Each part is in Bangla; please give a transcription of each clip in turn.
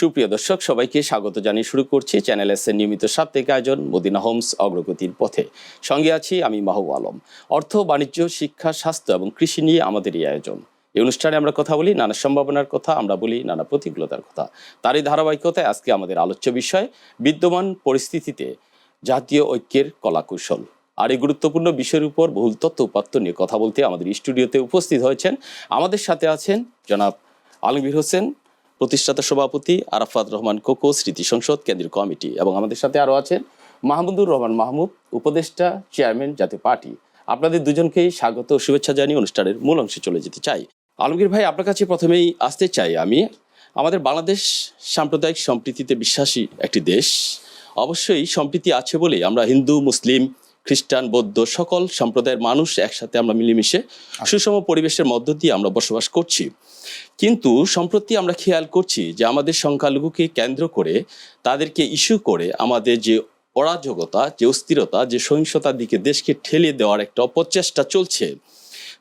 সুপ্রিয় দর্শক, সবাইকে স্বাগত জানিয়ে শুরু করছি চ্যানেল এস এর নিয়মিত সাপ্তাহিক আয়োজন মদিনা হোমস অগ্রগতির পথে। সঙ্গে আছি আমি মাহবুব আলম। অর্থ, বাণিজ্য, শিক্ষা, স্বাস্থ্য এবং কৃষি নিয়ে আমাদের এই আয়োজন। এই অনুষ্ঠানে আমরা কথা বলি নানা সম্ভাবনার কথা, আমরা বলি নানা প্রতিকূলতার কথা। তারই ধারাবাহিকতায় আজকে আমাদের আলোচ্য বিষয়, বিদ্যমান পরিস্থিতিতে জাতীয় ঐক্যের কলাকৌশল। আর এই গুরুত্বপূর্ণ বিষয়ের উপর বহুল তথ্য উপাত্ত নিয়ে কথা বলতে আমাদের স্টুডিওতে উপস্থিত হয়েছেন। আমাদের সাথে আছেন জনাব আলমগীর হোসেন প্রতিষ্ঠাতা সভাপতি আরাফাত রহমান কোকো স্মৃতি সংসদ কেন্দ্রীয় কমিটি এবং আমাদের সাথে আরও আছেন মাহমুদুর রহমান মাহমুদ উপদেষ্টা চেয়ারম্যান জাতীয় পার্টি। আপনাদের দুজনকেই স্বাগত ও শুভেচ্ছা জানিয়ে অনুষ্ঠানের মূল অংশে চলে যেতে চাই। আলমগীর ভাই আপনার কাছে প্রথমেই আসতে চাই আমি। আমাদের বাংলাদেশ সাম্প্রদায়িক সম্প্রীতিতে বিশ্বাসী একটি দেশ। অবশ্যই সম্প্রীতি আছে বলেই আমরা হিন্দু মুসলিম খ্রিস্টান বৌদ্ধ সকল সম্প্রদায়ের মানুষ একসাথে আমরা মিলেমিশে সুষম পরিবেশের মধ্য দিয়ে আমরা বসবাস করছি। কিন্তু সম্প্রতি আমরা খেয়াল করছি যে আমাদের সংখ্যালঘুকে কেন্দ্র করে তাদেরকে ইস্যু করে আমাদের যে অরাজকতা, যে অস্থিরতা, যে সহিংসতার দিকে দেশকে ঠেলে দেওয়ার একটা অপচেষ্টা চলছে।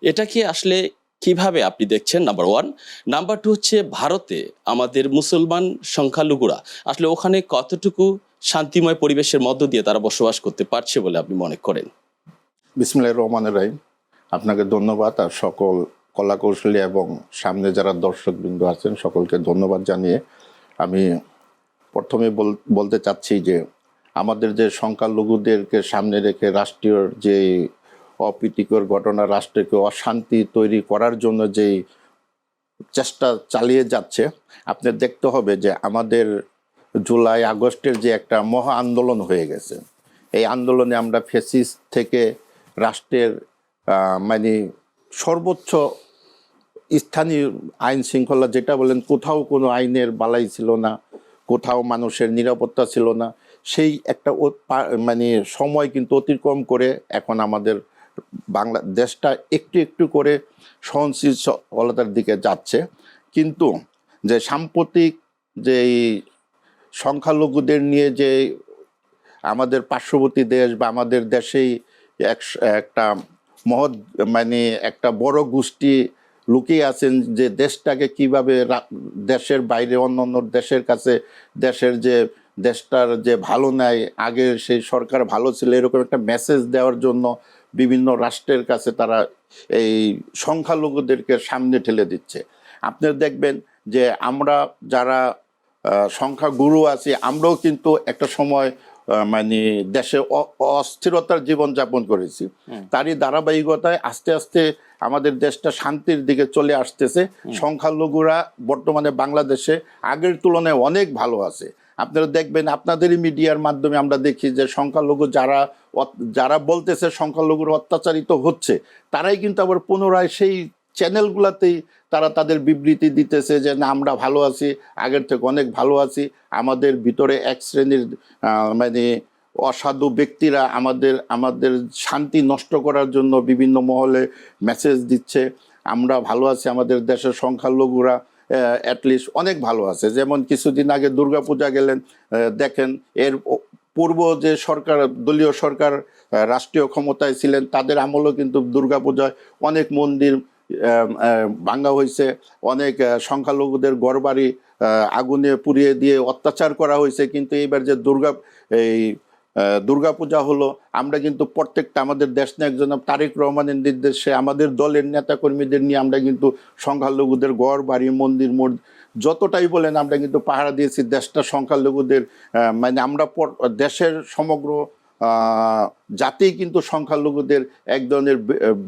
এটাকে আসলে কীভাবে আপনি দেখছেন? নাম্বার ওয়ান নাম্বার টু হচ্ছে ভারতে আমাদের মুসলমান সংখ্যালঘুরা আসলে ওখানে কতটুকু শান্তিময় পরিবেশের মধ্য দিয়ে তারা বসবাস করতে পারছে বলে আপনি মনে করেন? বিসমিল্লাহ রহমানের রাহিম। আপনাকে ধন্যবাদ আর সকল কলাকৌশলী এবং সামনে যারা দর্শকবৃন্দ আছেন, সকলকে ধন্যবাদ জানিয়ে আমি প্রথমে বল- বলতে চাচ্ছি যে আমাদের যে সংখ্যালঘুদেরকে সামনে রেখে রাষ্ট্রীয় যে অপ্রীতিকর ঘটনা, রাষ্ট্রকে অশান্তি তৈরি করার জন্য যেই চেষ্টা চালিয়ে যাচ্ছে, আপনার দেখতে হবে যে আমাদের জুলাই, আগস্টের যে একটা মহা আন্দোলন হয়ে গেছে। এই আন্দোলনে আমরা ফেসিস থেকে রাষ্ট্রের মানে সর্বোচ্চ স্থানীয় আইন শৃঙ্খলা যেটা বলেন, কোথাও কোনো আইনের বালাই ছিল না, কোথাও মানুষের নিরাপত্তা ছিল না। সেই একটা মানে সময় কিন্তু অতিক্রম করে এখন আমাদের বাংলা, দেশটা একটু একটু করে সহনশীলতার দিকে যাচ্ছে। কিন্তু যে সাম্প্রতিক যে সংখ্যালঘুদের নিয়ে যে আমাদের পার্শ্ববর্তী দেশ বা আমাদের দেশেই এক একটা মহৎ মানে একটা বড় গোষ্ঠী লুকিয়ে আছেন যে দেশটাকে কীভাবে দেশের বাইরে অন্য অন্য দেশের কাছে দেশের যে দেশটার যে ভালো নেয় আগে সেই সরকার ভালো ছিল এরকম একটা মেসেজ দেওয়ার জন্য বিভিন্ন রাষ্ট্রের কাছে তারা এই সংখ্যালঘুদেরকে সামনে ঠেলে দিচ্ছে। আপনারা দেখবেন যে আমরা যারা আহ, সংখ্যাগুরু আছি আমরাও কিন্তু একটা সময় মানে দেশে অস্থিরতার জীবন যাপন করেছি তারই ধারাবাহিকতায় আস্তে আস্তে আমাদের দেশটা শান্তির দিকে চলে আসতেছে। সংখ্যালঘুরা বর্তমানে বাংলাদেশে আগের তুলনায় অনেক ভালো আছে। আপনারা দেখবেন আপনাদেরই মিডিয়ার মাধ্যমে আমরা দেখি যে সংখ্যালঘু যারা যারা বলতেছে সংখ্যালঘুর অত্যাচারিত হচ্ছে তারাই কিন্তু আবার পুনরায় সেই চ্যানেলগুলোতেই তারা তাদের বিবৃতি দিতেছে যে না আমরা ভালো আছি আগের থেকে অনেক ভালো আছি আমাদের ভিতরে এক শ্রেণির মানে অসাধু ব্যক্তিরা আমাদের আমাদের শান্তি নষ্ট করার জন্য বিভিন্ন মহলে মেসেজ দিচ্ছে। আমরা ভালো আছি আমাদের দেশের সংখ্যালঘুরা অ্যাটলিস্ট অনেক ভালো আছে। যেমন কিছুদিন আগে দুর্গাপূজা গেলেন দেখেন এর পূর্ব যে সরকার দলীয় সরকার রাষ্ট্রীয় ক্ষমতায় ছিলেন তাদের আমলও কিন্তু দুর্গাপূজায় অনেক মন্দির ভাঙ্গা হয়েছে। অনেক সংখ্যালঘুদের আহ, আগুনে পুড়িয়ে দিয়ে অত্যাচার করা হয়েছে। কিন্তু এইবার যে দুর্গা এই দুর্গাপূজা হলো আমরা কিন্তু প্রত্যেকটা আমাদের দেশ নায়ক জনাব তারেক রহমানের নির্দেশে আমাদের দলের নেতাকর্মীদের নিয়ে আমরা কিন্তু সংখ্যালঘুদের ঘর বাড়ি মন্দির মোড় যতটাই বলেন আমরা কিন্তু পাহারা দিয়েছি দেশটা সংখ্যালঘুদের মানে আমরা দেশের সমগ্র জাতি কিন্তু সংখ্যালঘুদের এক ধরনের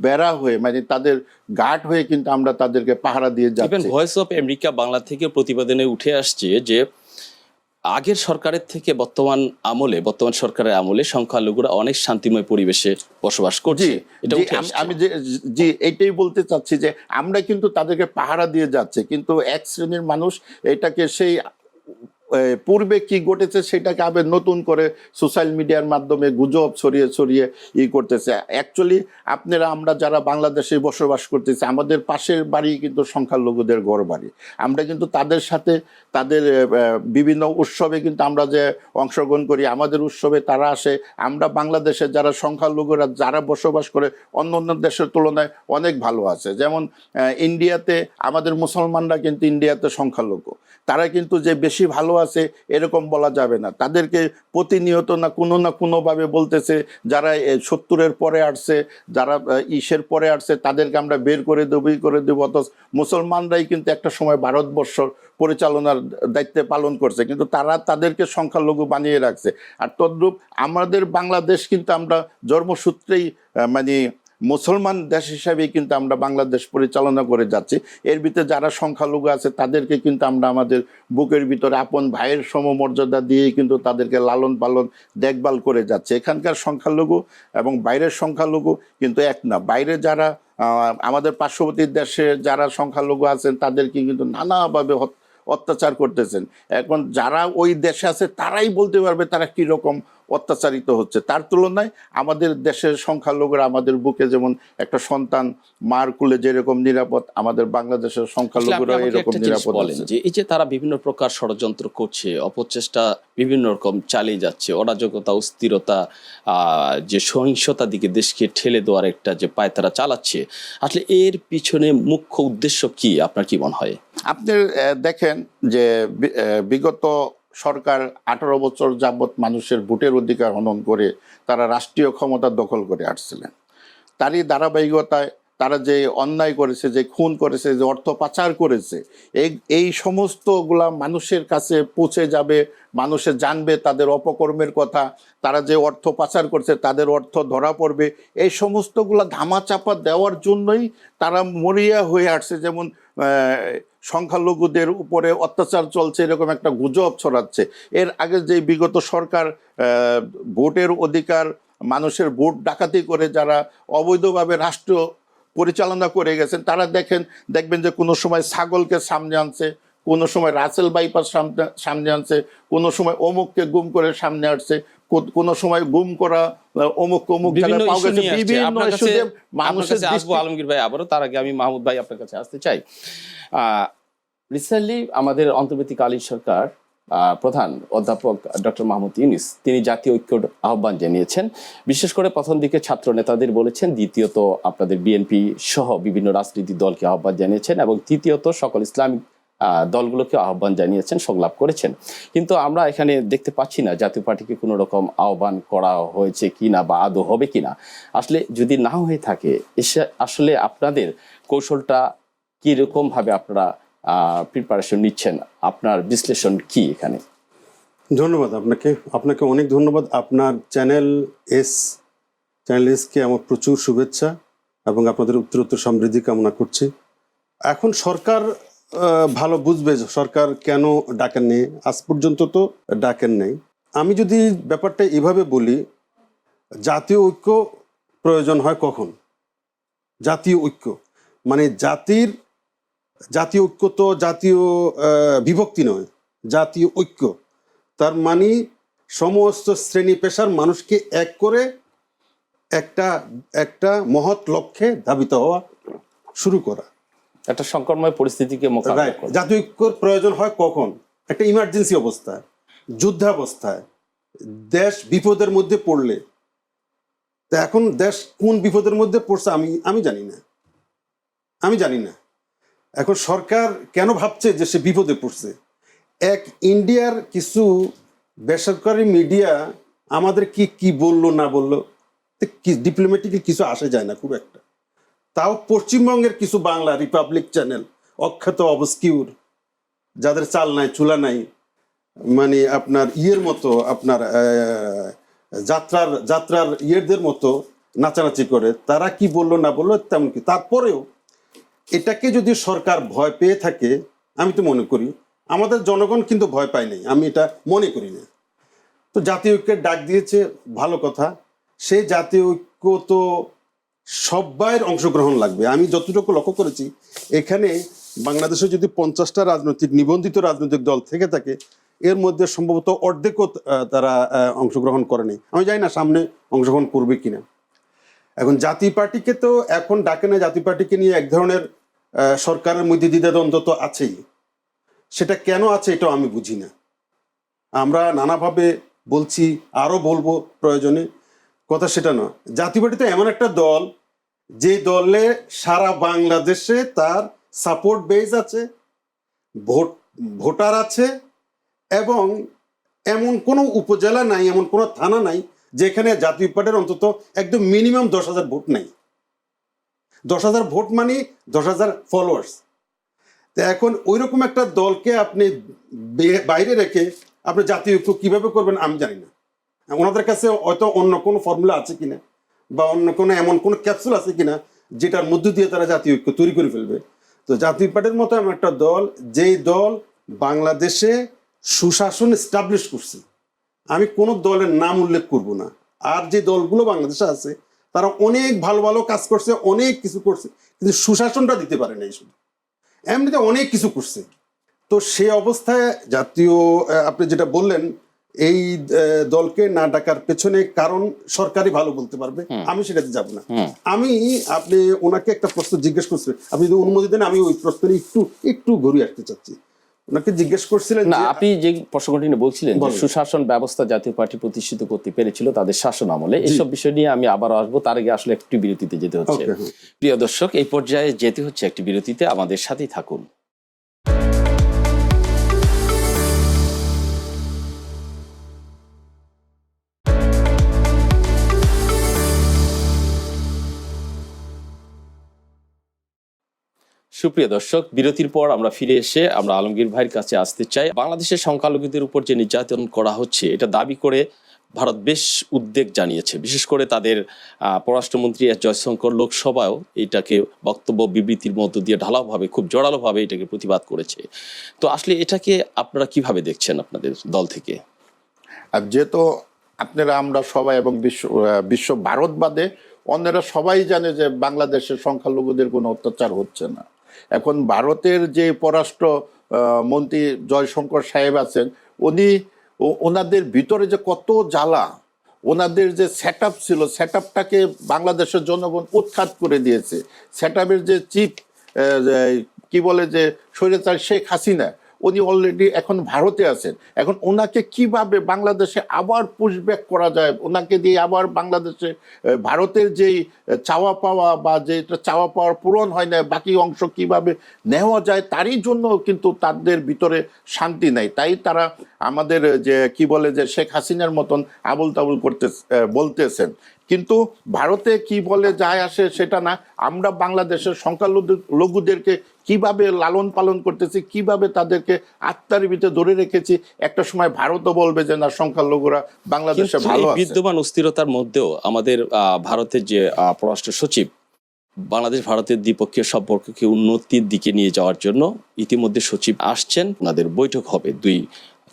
বেড়া হয়ে মানে তাদের গার্ড হয়ে কিন্তু আমরা তাদেরকে পাহারা দিয়ে যাচ্ছি। ভয়েস অফ আমেরিকা বাংলা থেকে প্রতিবেদনে উঠে আসছে যে আগের সরকারের থেকে বর্তমান আমলে বর্তমান সরকারের আমলে সংখ্যালঘুরা অনেক শান্তিময় পরিবেশে বসবাস করছে। এটা আমি- যে জি এইটাই বলতে চাচ্ছি যে আমরা কিন্তু তাদেরকে পাহারা দিয়ে যাচ্ছে কিন্তু এক শ্রেণির মানুষ এটাকে সেই পূর্বে কি ঘটেছে সেটাকে আবার নতুন করে সোশ্যাল মিডিয়ার মাধ্যমে গুজব ছড়িয়ে ছড়িয়ে ই করতেছে। অ্যাকচুয়ালি আপনারা, আমরা যারা বাংলাদেশে বসবাস করতেছি, আমাদের পাশের বাড়ি কিন্তু সংখ্যালঘুদের গড় বাড়ি। আমরা কিন্তু তাদের সাথে, তাদের বিভিন্ন উৎসবে কিন্তু আমরা যে অংশগ্রহণ করি, আমাদের উৎসবে তারা আসে। আমরা বাংলাদেশে যারা সংখ্যালঘুরা, যারা বসবাস করে অন্য অন্য দেশের তুলনায় অনেক ভালো আছে। যেমন ইন্ডিয়াতে আমাদের মুসলমানরা কিন্তু ইন্ডিয়াতে সংখ্যালঘু। তারা কিন্তু যে বেশি ভালো আছে, এরকম বলা যাবে না। তাদেরকে প্রতিনিয়ত না কোনো না কোনোভাবে বলতেছে, যারা সত্তরের পরে আসছে, যারা ইসের পরে আসছে, তাদেরকে আমরা বের করে দেবো করে দেবো। অথচ মুসলমানরাই কিন্তু একটা সময় ভারতবর্ষ পরিচালনার দায়িত্বে পালন করছে, কিন্তু তারা তাদেরকে সংখ্যালঘু বানিয়ে রাখছে। আর তদ্রূপ আমাদের বাংলাদেশ কিন্তু আমরা জন্মসূত্রেই মানে মুসলমান দেশ হিসাবেই কিন্তু আমরা বাংলাদেশ পরিচালনা করে যাচ্ছি। এর ভিতরে যারা সংখ্যালঘু আছে, তাদেরকে কিন্তু আমরা আমাদের বুকের ভিতরে আপন ভাইয়ের সমমর্যাদা দিয়েই কিন্তু তাদেরকে লালন পালন, দেখভাল করে যাচ্ছে। এখানকার সংখ্যালঘু এবং বাইরের সংখ্যালঘু কিন্তু এক না। বাইরে যারা আমাদের পার্শ্ববর্তী দেশে যারা সংখ্যালঘু আছেন, তাদেরকে কিন্তু নানাভাবে অত্যাচার করতেছেন। এখন যারা ওই দেশে আছে, তারাই বলতে পারবে তারা কীরকম অত্যাচারিত হচ্ছে। তার তুলনায় আমাদের দেশের সংখ্যালঘুরা আমাদের বুকে যেমন একটা সন্তান মার কুলে যেরকম নিরাপদ আমাদের বাংলাদেশের সংখ্যালঘুরা এরকম নিরাপদ বলেন যে এই যে তারা বিভিন্ন প্রকার ষড়যন্ত্র করছে অপচেষ্টা বিভিন্ন রকম চালিয়ে যাচ্ছে অরাজকতা অস্থিরতা আহ, যে সহিংসতা দিকে দেশকে ঠেলে দেওয়ার একটা যে পায় তারা চালাচ্ছে আসলে এর পিছনে মুখ্য উদ্দেশ্য কি? আপনার কি মনে হয়? আপনি দেখেন যে বিগত সরকার আঠারো বছর যাবৎ মানুষের ভোটের অধিকার হনন করে তারা রাষ্ট্রীয় ক্ষমতা দখল করে আসছিলেন। তারই ধারাবাহিকতায় তারা যে অন্যায় করেছে, যে খুন করেছে, যে অর্থ পাচার করেছে, এই এই সমস্তগুলা মানুষের কাছে পৌঁছে যাবে, মানুষে জানবে তাদের অপকর্মের কথা, তারা যে অর্থ পাচার করছে তাদের অর্থ ধরা পড়বে, এই সমস্তগুলা ধামাচাপা দেওয়ার জন্যই তারা মরিয়া হয়ে আসছে। যেমন সংখ্যালঘুদের উপরে অত্যাচার চলছে, এরকম একটা গুজব ছড়াচ্ছে। এর আগে যে বিগত সরকার ভোটের অধিকার, মানুষের ভোট ডাকাতি করে যারা অবৈধভাবে রাষ্ট্র পরিচালনা করে গেছেন, তারা দেখেন, দেখবেন যে কোনো সময় ছাগলকে সামনে আনছে, কোনো সময় রাসেল বাইপাস সামনে আনছে, কোনো সময় অমুককে গুম করে সামনে আসছে কোনো সময় গুম করা অমুক অমুক বিভিন্ন মানুষের আসব আলমগীর ভাই আবারও তার আগে আমি মাহমুদ ভাই আপনার কাছে আসতে চাই। রিসেন্টলি আমাদের অন্তর্বর্তীকালীন সরকার প্রধান অধ্যাপক ডক্টর মাহমুদ ইউনিস তিনি জাতীয় ঐক্য আহ্বান জানিয়েছেন। বিশেষ করে প্রথম দিকে ছাত্র নেতাদের বলেছেন দ্বিতীয়ত আপনাদের বিএনপি সহ বিভিন্ন রাজনৈতিক দলকে আহ্বান জানিয়েছেন এবং তৃতীয়ত সকল ইসলামিক দলগুলোকে আহ্বান জানিয়েছেন, সংলাপ করেছেন। কিন্তু আমরা এখানে দেখতে পাচ্ছি না জাতীয় পার্টিকে কোনো রকম আহ্বান করা হয়েছে কি না বা আদৌ হবে কিনা। আসলে যদি না হয়ে থাকে আসলে আপনাদের কৌশলটা কীরকম ভাবে আপনারা প্রিপারেশন নিচ্ছেন? আপনার বিশ্লেষণ কি এখানে? ধন্যবাদ আপনাকে। আপনাকে অনেক ধন্যবাদ। আপনার চ্যানেল এস, চ্যানেল এসকে আমার প্রচুর শুভেচ্ছা এবং আপনাদের উত্তরোত্তর সমৃদ্ধি কামনা করছি। এখন সরকার ভালো বুঝবে সরকার কেন ডাকেন নেই আজ পর্যন্ত তো ডাকেন নেই। আমি যদি ব্যাপারটা এভাবে বলি, জাতীয় ঐক্য প্রয়োজন হয় কখন? জাতীয় ঐক্য। মানে জাতির, জাতীয় ঐক্য তো জাতীয় বিভক্তি নয়, জাতীয় ঐক্য। তার মানে সমস্ত শ্রেণি পেশার মানুষকে এক করে একটা একটা মহৎ লক্ষ্যে ধাবিত হওয়া শুরু করা। একটা সংকটময় পরিস্থিতিকে মোকাবিলা জাতীয় ঐক্যর প্রয়োজন হয় কখন? একটা ইমার্জেন্সি অবস্থায় যুদ্ধাবস্থায়। দেশ বিপদের মধ্যে পড়লে। তা এখন দেশ কোন বিপদের মধ্যে পড়ছে আমি আমি জানি না। আমি জানি না। এখন সরকার কেন ভাবছে যে সে বিপদে পড়ছে? এক ইন্ডিয়ার কিছু বেসরকারি মিডিয়া আমাদের কি কি বলল না বলল কি ডিপ্লোম্যাটিক কিছু আসে যায় না খুব একটা। তাও পশ্চিমবঙ্গের কিছু বাংলা রিপাবলিক চ্যানেল অখ্যাত অবস্কিউর, যাদের চাল নাই, চুলা নাই মানে আপনার ইয়ের মতো, আপনার যাত্রার যাত্রার ইয়েদের মতো নাচানাচি করে, তারা কি বলল না বলল তেমন কি। তারপরেও এটাকে যদি সরকার ভয় পেয়ে থাকে, আমি তো মনে করি, আমাদের জনগণ কিন্তু ভয় পায় নাই, আমি এটা মনে করি না। তো জাতীয় ঐক্যের ডাক দিয়েছে, ভালো কথা। সেই জাতীয় ঐক্য তো সবাইয়ের অংশগ্রহণ লাগবে। আমি যতটুকু লক্ষ্য করেছি, এখানে বাংলাদেশে যদি পঞ্চাশটা রাজনৈতিক, নিবন্ধিত রাজনৈতিক দল থেকে থাকে, এর মধ্যে সম্ভবত অর্ধেকও তারা অংশগ্রহণ করেনি। আমি জানি না সামনে অংশগ্রহণ করবে কিনা। এখন জাতি পার্টিকে তো এখন ডাকে না, জাতি পার্টিকে নিয়ে এক ধরনের সরকারের মধ্যে দ্বিধাদ্বন্দ্ব তো আছেই। সেটা কেন আছে এটাও আমি বুঝি না। আমরা নানাভাবে বলছি, আরও বলব প্রয়োজনে। কথা সেটা নয়। জাতীয় পার্টি তো এমন একটা দল যে দলে সারা বাংলাদেশে তার সাপোর্ট বেস আছে, ভোট, ভোটার আছে, এবং এমন কোনো উপজেলা নাই, এমন কোনো থানা নাই, যেখানে জাতীয় পার্টির অন্তত একদম মিনিমাম দশ হাজার ভোট নাই। দশ হাজার ভোট মানে দশ হাজার ফলোয়ার্স তো এখন ওইরকম একটা দলকে আপনি বাইরে রেখে আপনি জাতীয় ঐক্য কীভাবে করবেন আমি জানি না। ওনাদের কাছে হয়তো অন্য কোনো ফর্মুলা আছে কিনা বা অন্য কোনো এমন কোনো ক্যাপসুল আছে কিনা যেটার মধ্য দিয়ে তারা জাতীয় ঐক্য তৈরি করে ফেলবে। তো জাতীয় পার্টির মতো এমন একটা দল, যেই দল বাংলাদেশে সুশাসন এস্টাবলিশ করছে। আমি কোনো দলের নাম উল্লেখ করব না। আর যে দলগুলো বাংলাদেশে আছে, তারা অনেক ভালো ভালো কাজ করছে, অনেক কিছু করছে, কিন্তু সুশাসনটা দিতে পারে নাই শুধু। এমনিতে অনেক কিছু করছে। তো সে অবস্থায় জাতীয় আপনি যেটা বললেন এই দলকে না ডাকার পেছনে কারণ সরকারই ভালো বলতে পারবে। আমি সেটাতে যাব না। আমি আপনি ওনাকে একটা প্রশ্ন জিজ্ঞেস করছিলেন। আপনি যদি অনুমতি দেন আমি ওই প্রশ্ন একটু একটু ঘুরিয়ে আসতে চাচ্ছি। ওনাকে জিজ্ঞেস করছিলেন না আপনি যে প্রসঙ্গটি নিয়ে বলছিলেন সুশাসন ব্যবস্থা জাতীয় পার্টি প্রতিষ্ঠিত করতে পেরেছিল তাদের শাসন আমলে এইসব বিষয় নিয়ে আমি আবার আসব। তার আগে আসলে একটি বিরতিতে যেতে হচ্ছে। হ্যাঁ। প্রিয় দর্শক এই পর্যায়ে যেতে হচ্ছে একটি বিরতিতে। আমাদের সাথেই থাকুন। সুপ্রিয় দর্শক, বিরতির পর আমরা ফিরে এসে আমরা আলমগীর ভাইয়ের কাছে আসতে চাই। বাংলাদেশের সংখ্যালঘুদের উপর যে নির্যাতন করা হচ্ছে, এটা দাবি করে ভারত বেশ উদ্বেগ জানিয়েছে। বিশেষ করে তাদের পররাষ্ট্রমন্ত্রী এস জয়শঙ্কর লোকসভাও এটাকে বক্তব্য বিবৃতির মধ্য দিয়ে ঢালাওভাবে, খুব জোরালোভাবে এটাকে প্রতিবাদ করেছে। তো আসলে এটাকে আপনারা কীভাবে দেখছেন আপনাদের দল থেকে? যেহেতু আপনারা, আমরা সবাই এবং বিশ্ব বিশ্ব ভারত বাদে অন্যরা সবাই জানে যে বাংলাদেশের সংখ্যালঘুদের কোনো অত্যাচার হচ্ছে না। এখন ভারতের যে পররাষ্ট্র মন্ত্রী জয়শঙ্কর সাহেব আছেন, উনি ওনাদের ভিতরে যে কত জ্বালা, ওনাদের যে সেট ছিল সেট আপটাকে বাংলাদেশের জনগণ উৎখাত করে দিয়েছে। সেট যে চিফ কি বলে যে, স্বৈরাচার শেখ হাসিনা উনি অলরেডি এখন ভারতে আছেন। এখন ওনাকে কীভাবে বাংলাদেশে আবার পুশব্যাক করা যায়? ওনাকে দিয়ে আবার বাংলাদেশে ভারতের যেই চাওয়া পাওয়া বা যেটা চাওয়া পাওয়ার পূরণ হয় না বাকি অংশ কীভাবে নেওয়া যায়, তারই জন্য কিন্তু তাদের ভিতরে শান্তি নাই। তাই তারা আমাদের যে, কি বলে যে, শেখ হাসিনার মতন আবুল তাবুল করতে বলতেছেন। কিন্তু ভারতে কি বলে যায় আসে সেটা না, আমরা বাংলাদেশের সংখ্যালঘু, লঘুদেরকে কীভাবে লালন পালন করতেছি কীভাবে তাদেরকে আত্মার ভিতরে ধরে রেখেছি একটা সময় ভারতও বলবে যে না সংখ্যালঘুরা বাংলাদেশে ভালো বিদ্যমান অস্থিরতার মধ্যেও আমাদের ভারতের যে পররাষ্ট্র সচিব বাংলাদেশ ভারতের দ্বিপক্ষীয় সম্পর্ককে উন্নতির দিকে নিয়ে যাওয়ার জন্য ইতিমধ্যে সচিব আসছেন। ওনাদের বৈঠক হবে দুই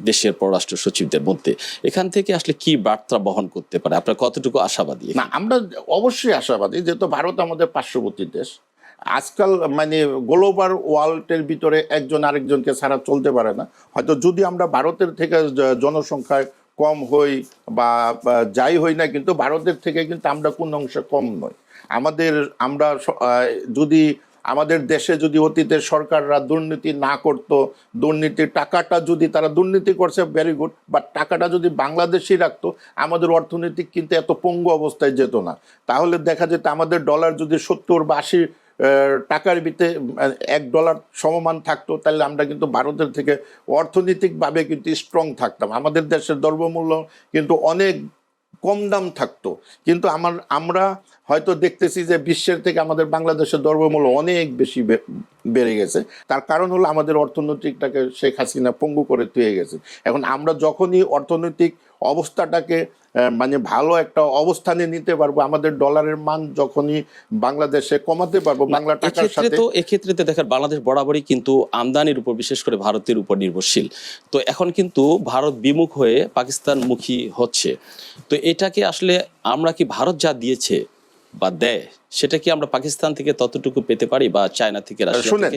দেশের পররাষ্ট্র সচিবদের মধ্যে। এখান থেকে আসলে কি বার্তা বহন করতে পারে? আপনার কতটুকু আশাবাদী? না আমরা অবশ্যই আশাবাদী যেহেতু ভারত আমাদের পার্শ্ববর্তী দেশ। আজকাল মানে গ্লোবাল ওয়ার্ল্ডের ভিতরে একজন আরেকজনকে ছাড়া চলতে পারে না। হয়তো যদি আমরা ভারতের থেকে জনসংখ্যায় কম হই বা যাই হই না কিন্তু ভারতের থেকে কিন্তু আমরা কোন অংশে কম নই। আমাদের, আমরা যদি আমাদের দেশে যদি অতীতে সরকাররা দুর্নীতি না করত, দুর্নীতির টাকাটা যদি তারা দুর্নীতি করছে ভেরি গুড বাট টাকাটা যদি বাংলাদেশই রাখতো, আমাদের অর্থনৈতিক কিন্তু এত পঙ্গু অবস্থায় যেত না। তাহলে দেখা যেত আমাদের ডলার যদি সত্তর বা আশি টাকার ভিতরে এক ডলার সমমান থাকতো, তাহলে আমরা কিন্তু ভারতের থেকে অর্থনৈতিকভাবে কিন্তু স্ট্রং থাকতাম। আমাদের দেশের দ্রব্যমূল্য কিন্তু অনেক কম দাম থাকতো। কিন্তু আমার, আমরা হয়তো দেখতেছি যে বিশ্বের থেকে আমাদের বাংলাদেশের দ্রব্যমূল্য অনেক বেশি বেড়ে গেছে। তার কারণ হলো আমাদের অর্থনৈতিকটাকে শেখ হাসিনা পঙ্গু করে তুয়ে গেছে। এখন আমরা যখনই অর্থনৈতিক অবস্থাটাকে মানে ভালো একটা অবস্থানে নিতে পারব আমাদের ডলারের মান যখনই বাংলাদেশে কমাতে পারব বাংলা টাকার সাথে। তো এক্ষেত্রে দেখেন বাংলাদেশ বরাবরই কিন্তু আমদানির উপর বিশেষ করে ভারতের উপর নির্ভরশীল। তো এখন কিন্তু ভারত বিমুখ হয়ে পাকিস্তানমুখী হচ্ছে। তো এটাকে আসলে আমরা কি ভারত যা দিয়েছে বা দেয় সেটা কি আমরা পাকিস্তান থেকে ততটুকু পেতে পারি বা চায়না থেকে শুনেন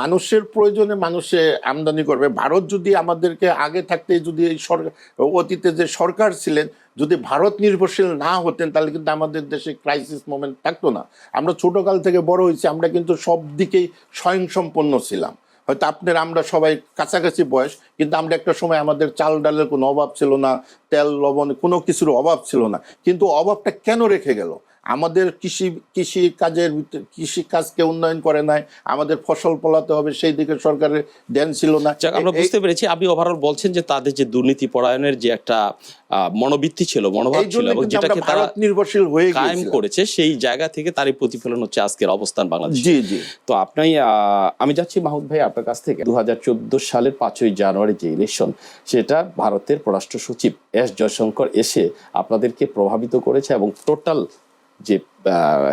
মানুষের প্রয়োজনে মানুষে আমদানি করবে। ভারত যদি আমাদেরকে আগে থাকতে যদি এই সরকার অতীতে যে সরকার ছিলেন যদি ভারত নির্ভরশীল না হতেন, তাহলে কিন্তু আমাদের দেশে ক্রাইসিস মোমেন্ট থাকতো না। আমরা ছোটকাল থেকে বড় হয়েছি, আমরা কিন্তু সব দিকেই স্বয়ংসম্পন্ন ছিলাম। হয়তো আপনার, আমরা সবাই কাছাকাছি বয়স, কিন্তু আমরা একটা সময় আমাদের চাল ডালের কোনো অভাব ছিল না তেল লবণ কোনো কিছুর অভাব ছিল না। কিন্তু অভাবটা কেন রেখে গেল? আমাদের কৃষি কৃষি কাজের কৃষি কাজকে উন্নয়ন করে নাই আমাদের ফসল ফলাতে হবে সেই দিকে সরকারের ধ্যান ছিল না। আমরা বুঝতে পেরেছি। আপনি ওভারঅল বলছেন যে তাদের যে দুর্নীতি পরায়ণের যে একটা মনোবৃত্তি ছিল মনোভাব ছিল এবং যেটাকে তারা নির্ভরশীল হয়ে কায়েম। করেছে সেই জায়গা থেকে তারই প্রতিফলন হচ্ছে আজকের অবস্থান বাংলাদেশ। জি জি। তো আপনি আমি যাচ্ছি মাহুদ ভাই আপনার কাছ থেকে। দু হাজার চোদ্দ সালের পাঁচই জানুয়ারি যে ইলেকশন সেটা ভারতের পররাষ্ট্র সচিব এস জয়শঙ্কর এসে আপনাদেরকে প্রভাবিত করেছে এবং টোটাল যে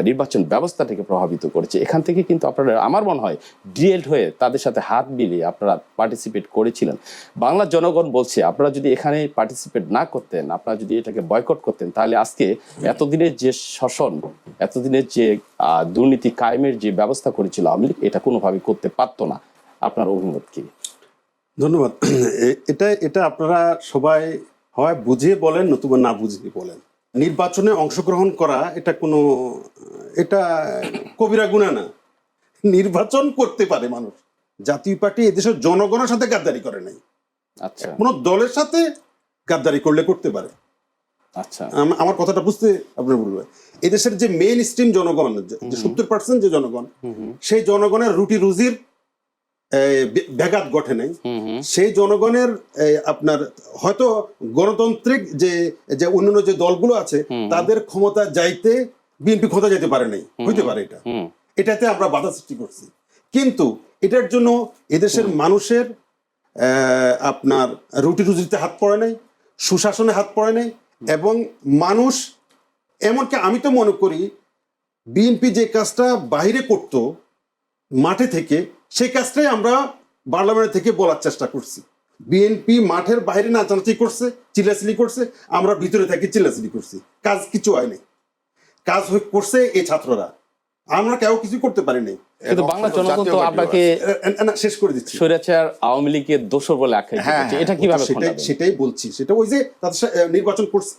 নির্বাচন ব্যবস্থাটাকে প্রভাবিত করেছে। এখান থেকে কিন্তু আপনারা, আমার মনে হয়, ডিএল্ড হয়ে তাদের সাথে হাত মিলিয়ে আপনারা পার্টিসিপেট করেছিলেন। বাংলার জনগণ বলছে, আপনারা যদি এখানে পার্টিসিপেট না করতেন, আপনারা যদি এটাকে বয়কট করতেন, তাহলে আজকে এতদিনের যে শাসন এতদিনের যে দুর্নীতি কায়েমের যে ব্যবস্থা করেছিল আওয়ামী লীগ, এটা কোনোভাবে করতে পারতো না। আপনার অভিমত কি? ধন্যবাদ। এটা এটা আপনারা সবাই হয় বুঝিয়ে বলেন নতুবা না বুঝিয়ে বলেন। নির্বাচনে অংশগ্রহণ করা এটা কোনো এটা কবিরা গুণা না। নির্বাচন করতে পারে মানুষ। জাতীয় পার্টি এদেশের জনগণের সাথে গাদ্দারি করে নাই। আচ্ছা। কোনো দলের সাথে গাদ্দারি করলে করতে পারে। আচ্ছা। আম- আমার কথাটা বুঝতে আপনার বলবে এদেশের যে মেইন স্ট্রিম জনগণ যে সত্তর পার্সেন্ট যে জনগণ সেই জনগণের রুটি রুজির ব্যাঘাত ঘটে নাই। সেই জনগণের আপনার হয়তো গণতান্ত্রিক যে যে অন্যান্য যে দলগুলো আছে তাদের ক্ষমতা যাইতে বিএনপি ক্ষমতা যেতে পারে নাই। হইতে পারে এটা। এটাতে আমরা বাধা সৃষ্টি করছি। কিন্তু এটার জন্য এদেশের মানুষের আপনার রুটি রুজিতে হাত পড়ে নাই সুশাসনে হাত পড়ে নাই এবং মানুষ এমনকি আমি তো মনে করি বিএনপি যে কাজটা বাইরে করত মাঠে থেকে সেই কাজটাই আমরা পার্লামেন্ট থেকে বলার চেষ্টা করছি। বিএনপি মাঠের বাইরে নাচানাচি করছে চিল্লাচিলি করছে আমরা ভিতরে থেকে চিল্লাচিলি করছি। কাজ কিছু হয়নি কাজ করছে এই ছাত্ররা। আমরা কেউ কিছু করতে পারি নাই। কিন্তু বাংলা জনগণ তো আপনাকে শেষ করে দিচ্ছি। স্বৈরাচার আওয়ামী লীগের দোষর বলে আখ্যায়িত হ্যাঁ, করছে হ্যাঁ, এটা কীভাবে সেটাই সেটাই বলছি। সেটা ওই যে তাদের নির্বাচন করছে।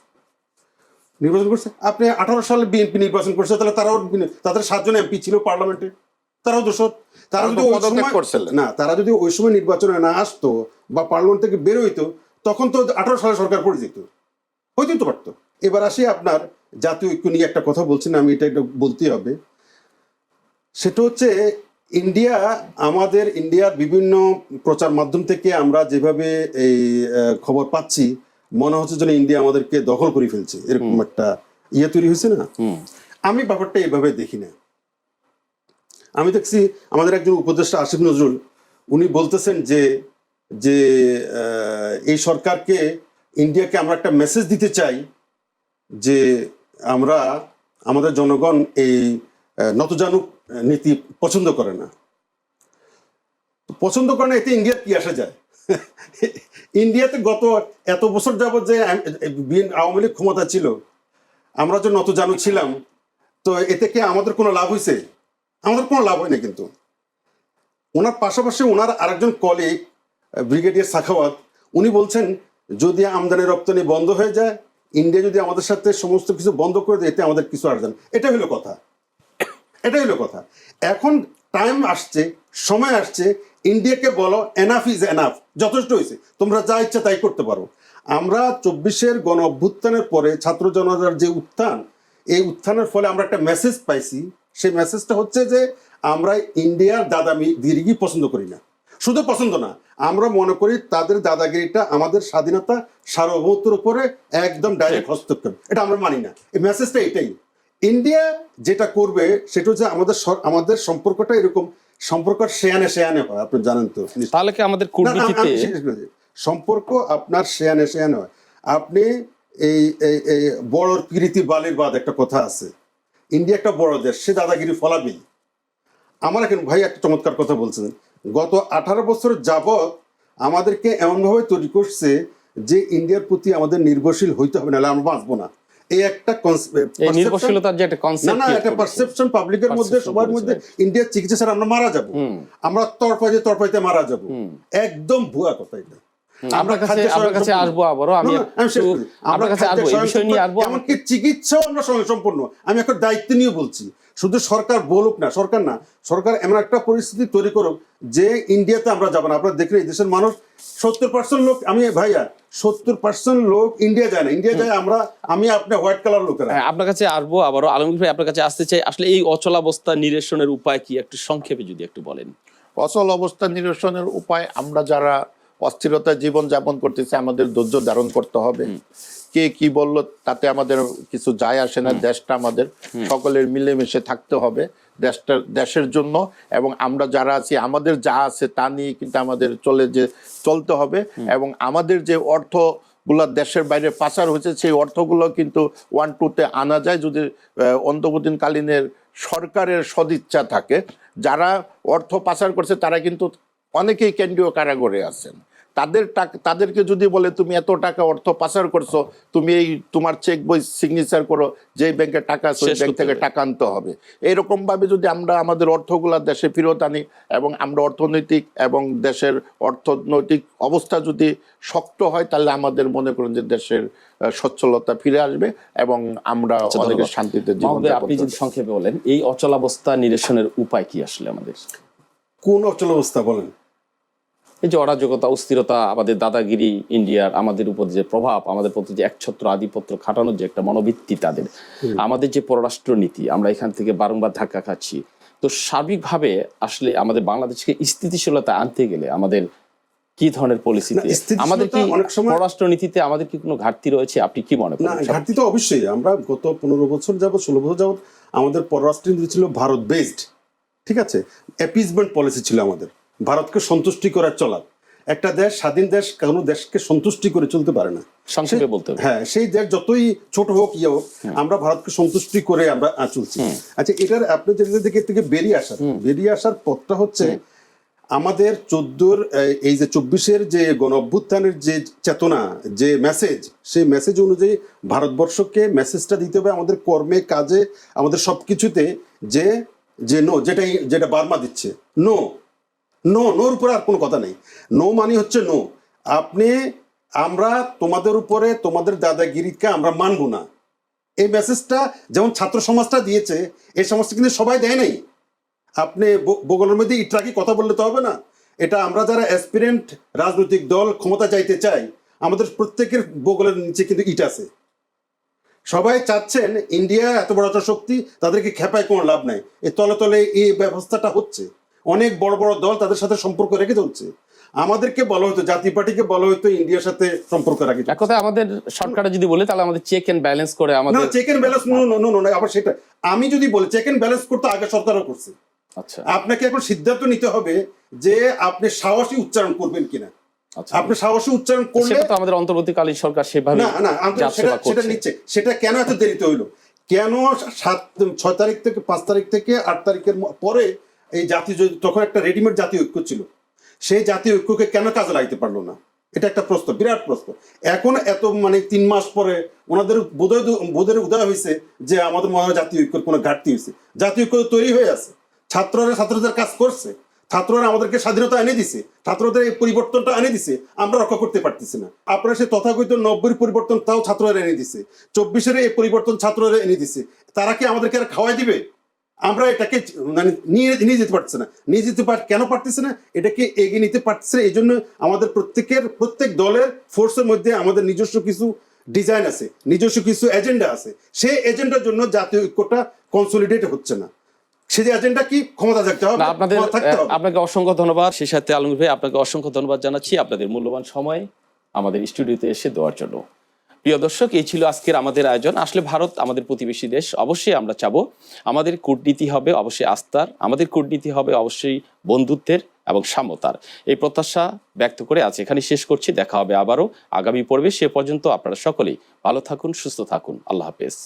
নির্বাচন করছে? আপনি আঠারো সালে বিএনপি নির্বাচন করছে তাহলে তারাও তাদের সাতজন এমপি ছিল পার্লামেন্টে। তারাও দোষর। তারা যদি ওই সময় না তারা যদি ওই সময় নির্বাচনে না আসতো বা পার্লামেন্ট থেকে বের হইতো তখন তো আঠারো সালে সরকার পড়ে যেত। হইতেই তো পারতো। এবার আসি আপনার জাতীয় ঐক্য নিয়ে একটা কথা বলছেন আমি এটা একটু বলতেই হবে। সেটা হচ্ছে ইন্ডিয়া আমাদের ইন্ডিয়ার বিভিন্ন প্রচার মাধ্যম থেকে আমরা যেভাবে এই খবর পাচ্ছি মনে হচ্ছে যেন ইন্ডিয়া আমাদেরকে দখল করে ফেলছে। এরকম একটা ইয়ে তৈরি হয়েছে না? আমি ব্যাপারটা এভাবে দেখি না। আমি দেখছি আমাদের একজন উপদেষ্টা আসিফ নজরুল, উনি বলতেছেন যে যে এই সরকারকে, ইন্ডিয়াকে আমরা একটা মেসেজ দিতে চাই যে আমরা, আমাদের জনগণ এই নতজানুক নীতি পছন্দ করে না। পছন্দ করে না, এতে ইন্ডিয়ার কি আসা যায়? ইন্ডিয়াতে গত এত বছর যাবত যে আওয়ামী লীগ ক্ষমতা ছিল, আমরা যে নতজানু ছিলাম, তো এতে কি আমাদের কোনো লাভ হয়েছে আমাদের কোনো লাভ হয়নি কিন্তু। ওনার পাশাপাশি ওনার আরেকজন কলিগ ব্রিগেডিয়ার সাখাওয়াত উনি বলছেন, যদি আমদানি রপ্তানি বন্ধ হয়ে যায় ইন্ডিয়া যদি আমাদের সাথে সমস্ত কিছু বন্ধ করে দেয়, এতে আমাদের কিছু আসবে না এটা হলো কথা। এটাই হলো কথা। এখন টাইম আসছে, সময় আসছে ইন্ডিয়াকে বলো এনাফ ইজ এনাফ যথেষ্ট হয়েছে। তোমরা যা ইচ্ছা তাই করতে পারো। আমরা চব্বিশের গণ অভ্যুত্থানের পরে ছাত্র জনতার যে উত্থান, এই উত্থানের ফলে আমরা একটা মেসেজ পাইছি সেই মেসেজটা হচ্ছে যে আমরা ইন্ডিয়ার দাদামি দিরিগি পছন্দ করি না। শুধু পছন্দ না আমরা মনে করি তাদের দাদাগিরিটা আমাদের স্বাধীনতা সার্বভৌমত্বের উপরে একদম ডাইরেক্ট হস্তক্ষেপ। এটা আমরা মানি না। এই মেসেজটা এটাই। ইন্ডিয়া যেটা করবে সেটা হচ্ছে আমাদের আমাদের সম্পর্কটা এরকম সম্পর্ক শেয়ানে শেয়ানে হয় আপনি জানেন তো। তাহলে কি আমাদের। সম্পর্ক আপনার শেয়ানে শেয়ানে হয়। আপনি এই বড় প্রীতি বালির বাদ একটা কথা আছে। ইন্ডিয়া একটা বড় দেশ সে দাদাগিরি ফলাবেই। আমার এখন ভাই একটা চমৎকার কথা বলছেন। গত আঠারো বছর যাবৎ আমাদেরকে এমনভাবে তৈরি করছে যে ইন্ডিয়ার প্রতি আমাদের নির্ভরশীল হইতে হবে নাহলে আমরা বাঁচবো না। এই একটা নির্ভরশীলতার যে একটা না কনসেপ্ট না একটা পারসেপশন পাবলিকের মধ্যে সবার মধ্যে ইন্ডিয়ার চিকিৎসা আমরা মারা যাব। আমরা তরফাইতে তরফাইতে মারা যাব। একদম ভুয়া কথা এটা। আপনার কাছে আপনার কাছে আসব আবারও। আমি আপনার কাছে আসব এই বিষয় নিয়ে আসব। এমনকি চিকিৎসাও আমরা স্বয়ংসম্পূর্ণ আমি একটা দায়িত্ব নিয়ে বলছি। শুধু সরকার বলুক না সরকার না সরকার এমন একটা পরিস্থিতি তৈরি করুক যে ইন্ডিয়াতে আমরা যাব না। আপনারা দেখলেন এই দেশের মানুষ সত্তর পার্সেন্ট লোক আমি ভাইয়া সত্তর পার্সেন্ট লোক ইন্ডিয়া যায় না। ইন্ডিয়া যায় আমরা আমি আপনি হোয়াইট কালার লোকেরা। হ্যাঁ, আপনার কাছে আসব আবারও। আলমগীর ভাই আপনার কাছে আসতে চাই। আসলে এই অচলাবস্থা নিরসনের উপায় কি? একটু সংক্ষেপে যদি একটু বলেন। অচল অবস্থা নিরসনের উপায় আমরা যারা অস্থিরতা জীবন যাপন করতেছে আমাদের ধৈর্য ধারণ করতে হবে। কে কি বলল তাতে আমাদের কিছু যায় আসে না দেশটা আমাদের সকলের মিলেমিশে থাকতে হবে দেশটা দেশের জন্য। এবং আমরা যারা আছি আমাদের যা আছে তা নিয়ে কিন্তু আমাদের চলে যে চলতে হবে। এবং আমাদের যে অর্থগুলা দেশের বাইরে পাচার হয়েছে সেই অর্থগুলো কিন্তু ওয়ান টুতে আনা যায়। যদি আহ, অন্তর্বর্তীকালীনের সরকারের সদিচ্ছা থাকে যারা অর্থ পাচার করছে তারা কিন্তু অনেকেই কেন্দ্রীয় কারাগারে আছেন। তাদের টাকা তাদেরকে যদি বলে তুমি এত টাকা অর্থ পাচার করছ তুমি এই তোমার চেক বই সিগনেচার করো যে ব্যাংকে টাকা আছে ওই ব্যাংক থেকে টাকা আনতে হবে। এরকম ভাবে যদি আমরা আমাদের অর্থগুলা দেশে ফেরত আনি এবং আমরা অর্থনৈতিক এবং দেশের অর্থনৈতিক অবস্থা যদি শক্ত হয় তাহলে আমাদের মনে করেন যে দেশের সচ্ছলতা ফিরে আসবে এবং আমরা আচ্ছা, অনেক শান্তিতে জীবন আপনি যদি সংক্ষেপে বলেন এই অচলাবস্থা নিরসনের উপায় কি আসলে আমাদের? কোন অচল অবস্থা বলেন? এই যে অরাজকতা অস্থিরতা আমাদের দাদাগিরি ইন্ডিয়ার আমাদের উপর যে প্রভাব আমাদের প্রতি যে একছত্র আধিপত্য খাটানোর যে একটা মনোবৃত্তি তাদের। আমাদের যে পররাষ্ট্র নীতি আমরা এখান থেকে বারংবার ধাক্কা খাচ্ছি। তো সার্বিকভাবে আসলে আমাদের বাংলাদেশকে স্থিতিশীলতা আনতে গেলে আমাদের কি ধরনের পলিসিতে আমাদের কি অনেক সময়- পররাষ্ট্র নীতিতে আমাদের কি কোনো ঘাটতি রয়েছে? আপনি কি মনে করেন ঘাটতি তো অবশ্যই। আমরা গত পনেরো বছর যাবত ষোলো বছর যাবত আমাদের পররাষ্ট্র নীতি ছিল ভারত বেসড ঠিক আছে? অ্যাপিজমেন্ট পলিসি ছিল আমাদের। ভারতকে সন্তুষ্টি করার চলা একটা দেশ স্বাধীন দেশ কোনো দেশকে সন্তুষ্টি করে চলতে পারে না। সংক্ষেপে বলতে হ্যাঁ সেই দেশ যতই ছোট হোক ইয়ে হোক আমরা ভারতকে সন্তুষ্টি করে আমরা চলছি। আচ্ছা এটার আপনি যেটা থেকে থেকে বেরিয়ে আসার বেরিয়ে আসার পথটা হচ্ছে আমাদের চোদ্দোর এই যে চব্বিশের যে গণ অভ্যুত্থানের যে চেতনা যে মেসেজ সেই মেসেজ অনুযায়ী ভারতবর্ষকে মেসেজটা দিতে হবে আমাদের কর্মে কাজে আমাদের সব কিছুতে যে যে নো যেটা যেটা বার্মা দিচ্ছে নো নো নোর উপরে আর কোনো কথা নেই। নো মানে হচ্ছে নো আপনি, আমরা তোমাদের উপরে, তোমাদের দাদাগিরিকে আমরা মানবো না। এই মেসেজটা যেমন ছাত্র সমাজটা দিয়েছে, এই সমাজটা কিন্তু সবাই দেয় নাই। আপনি বগলের মধ্যে ইটরাকি কথা বললে তো হবে না। এটা আমরা যারা অ্যাসপিরেন্ট রাজনৈতিক দল, ক্ষমতা চাইতে চাই, আমাদের প্রত্যেকের বগলের নিচে কিন্তু ইট আছে। সবাই চাচ্ছেন ইন্ডিয়া এত বড় একটা শক্তি, তাদেরকে খেপায় কোনো লাভ নাই। এই তলে তলে এই ব্যবস্থাটা হচ্ছে। অনেক বড় বড় দল তাদের সাথে সম্পর্ক রেখে চলছে। আমাদেরকে বলা হতো জাতীয় পার্টিকে বলা হতো ইন্ডিয়ার সাথে সম্পর্ক রাখি। এক কথায় আমাদের সরকারে যদি বলে তাহলে আমাদের চেক এন্ড ব্যালেন্স করে না আমাদের check and balance no no no no আবার সেটা আমি যদি বলি চেক এন্ড ব্যালেন্স করতে আগে সরকারও করছে। আচ্ছা। আপনাকে এখন সিদ্ধান্ত নিতে হবে যে আপনি সাহসী উচ্চারণ করবেন কিনা। আচ্ছা। আপনি সাহসী উচ্চারণ করলে সেটা তো আমাদের অন্তর্বর্তীকালীন সরকার সেভাবে না না আমাদের জাত সেটা সেটা নিচ্ছে। সেটা কেন এত দেরিতে হইল? কেন সাত ছয় তারিখ থেকে পাঁচ তারিখ থেকে আট তারিখের পরে এই জাতি যে- তখন একটা রেডিমেড জাতীয় ঐক্য ছিল। সেই জাতীয় ঐক্যকে কেন কাজে লাগাইতে পারল না? এটা একটা প্রশ্ন, বিরাট প্রশ্ন। এখন এত মানে তিন মাস পরে ওনাদের বোধহয় বোধের উদয় হয়েছে যে আমাদের মনে হয় জাতীয় ঐক্যের কোনো ঘাটতি হয়েছে। জাতীয় ঐক্য তৈরি হয়ে আছে। ছাত্ররা ছাত্রদের কাজ করছে। ছাত্ররা আমাদেরকে স্বাধীনতা এনে দিছে। ছাত্রদের এই পরিবর্তনটা এনে দিছে। আমরা রক্ষা করতে পারতেছি না। আপনারা সে তথাকথিত নব্বই পরিবর্তন তাও ছাত্ররা এনে দিছে। চব্বিশের এই পরিবর্তন ছাত্ররা এনে দিছে। তারা কি আমাদেরকে আর খাওয়াই দিবে? আমরা এটাকে মানে নিয়ে নিয়ে যেতে পারছে না। নিয়ে যেতে পার কেন পারতেছে না? এটাকে এগিয়ে নিতে পারছে এই জন্য আমাদের প্রত্যেকের প্রত্যেক দলের ফোর্সের মধ্যে আমাদের নিজস্ব কিছু ডিজাইন আছে নিজস্ব কিছু এজেন্ডা আছে। সেই এজেন্ডার জন্য জাতীয় ঐক্যটা কনসলিডেট হচ্ছে না। সেই এজেন্ডা কি? ক্ষমতা থাকতে হবে আপনাদের আপনাকে অসংখ্য ধন্যবাদ। সেই সাথে আলমগীর ভাই আপনাকে অসংখ্য ধন্যবাদ জানাচ্ছি। আপনাদের মূল্যবান সময় আমাদের স্টুডিওতে এসে দেওয়ার জন্য। প্রিয় দর্শক, এই ছিল আজকের আমাদের আয়োজন। আসলে ভারত আমাদের প্রতিবেশী দেশ, অবশ্যই আমরা চাবো। আমাদের কূটনীতি হবে অবশ্যই আস্থার, আমাদের কূটনীতি হবে অবশ্যই বন্ধুত্বের এবং সাম্যতার। এই প্রত্যাশা ব্যক্ত করে আজ এখানে শেষ করছি। দেখা হবে আবারও আগামী পর্বে। সে পর্যন্ত আপনারা সকলেই ভালো থাকুন, সুস্থ থাকুন। আল্লাহ হাফেজ।